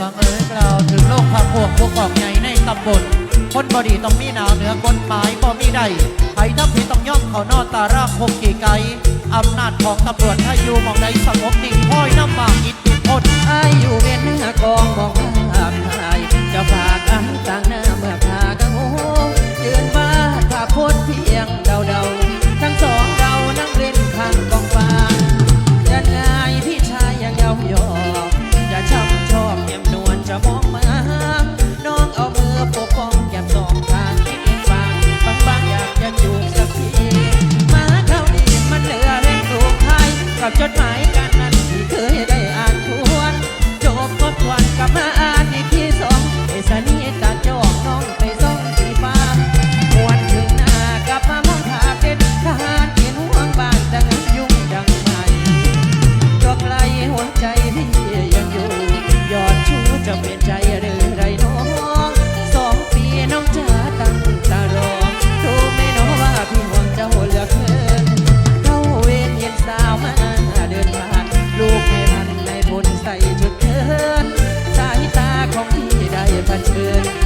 ฟังเอ๋ยกล่าวถึงโลกความพวกพวกกอกใหญ่ในตำบลคนบอดีต้องมีหนาวเหนือกฎหมายบ่มีใดไผ่ทับผิดต้องย่อมเขานอนตาร่างคงกี่ไกลอำนาจของตำรวจถ้าอยู่มองใดสงบนิ่งพ้อยน้ำหมากอิดติดทนอายอยู่ กับจดหมายการนั้นที่เคยได้อ่านทวนจบทบทวนกลับมา บันเทิง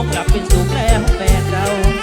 คงหลับเป็นสุขแล้วแฟนเรา